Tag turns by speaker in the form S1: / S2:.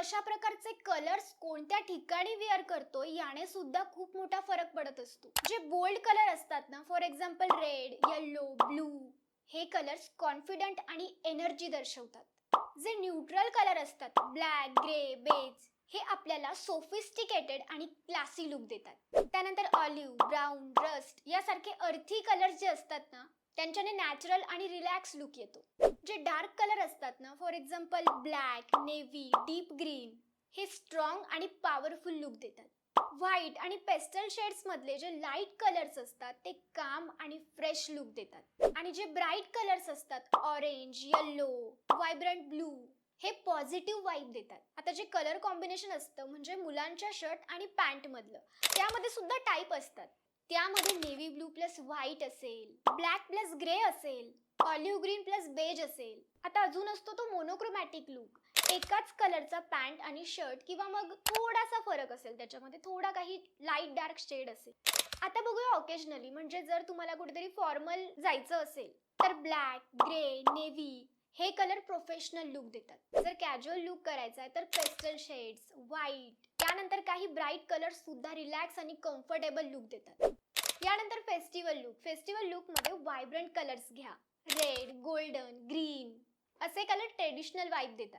S1: कशा प्रकारचे कलर्स कोणत्या ठिकाणी वेअर करतो याने सुद्धा खूप मोठा फरक पडत असतो. जे बोल्ड कलर असतात ना for example red yellow blue हे कलर्स कॉन्फिडंट आणि एनर्जी दर्शवतात. जे न्यूट्रल कलर असतात ब्लॅक ग्रे बेज हे आपल्याला सोफिस्टिकेटेड आणि क्लासी लुक देतात. त्यानंतर ऑलिव्ह ब्राऊन रस्ट यासारखे अर्थी कलर्स जे असतात ना त्यांच्याने नॅचरल आणि रिलॅक्स लुक येतो. जे डार्क कलर असतात ना example black navy deep green हे स्ट्रॉंग आणि पॉवरफुल लुक देतात. व्हाईट आणि पेस्टल शेड्स मधले जे लाइट कलर्स असतात ते काम आणि फ्रेश लुक देतात. आणि जे ब्राईट कलर्स असतात ऑरेंज येल्लो व्हायब्रंट ब्लू हे पॉझिटिव्ह वाईब देतात. आता जे कलर कॉम्बिनेशन असतं म्हणजे मुलांच्या शर्ट आणि पॅन्ट मधलं त्यामध्ये सुद्धा टाईप असतात. त्यामध्ये नेव्ही ब्लू प्लस व्हाईट असेल ब्लॅक प्लस ग्रे असेल ऑलिव्ह ग्रीन प्लस बेज असेल. आता अजून असतो तो मोनोक्रोमॅटिक लुक एकाच कलरचा पॅन्ट आणि शर्ट किंवा मग थोडासा फरक असेल त्याच्यामध्ये थोडा काही लाइट डार्क शेड असेल. आता बघूया ऑकेजनली म्हणजे जर तुम्हाला कुठेतरी फॉर्मल जायचं असेल तर ब्लॅक ग्रे नेव्ही हे कलर प्रोफेशनल लुक देतात. जर कॅज्युअल लुक करायचा आहे तर पेस्टल शेड्स व्हाईट त्यानंतर काही ब्राईट कलर सुद्धा रिलॅक्स आणि कम्फर्टेबल लुक देतात. यानंतर फेस्टिवल लुक फेस्टिवल लुकमध्ये वायब्रंट व्हायब्रंट कलर्स घ्या. रेड गोल्डन ग्रीन असे कलर ट्रेडिशनल वाईब देतात.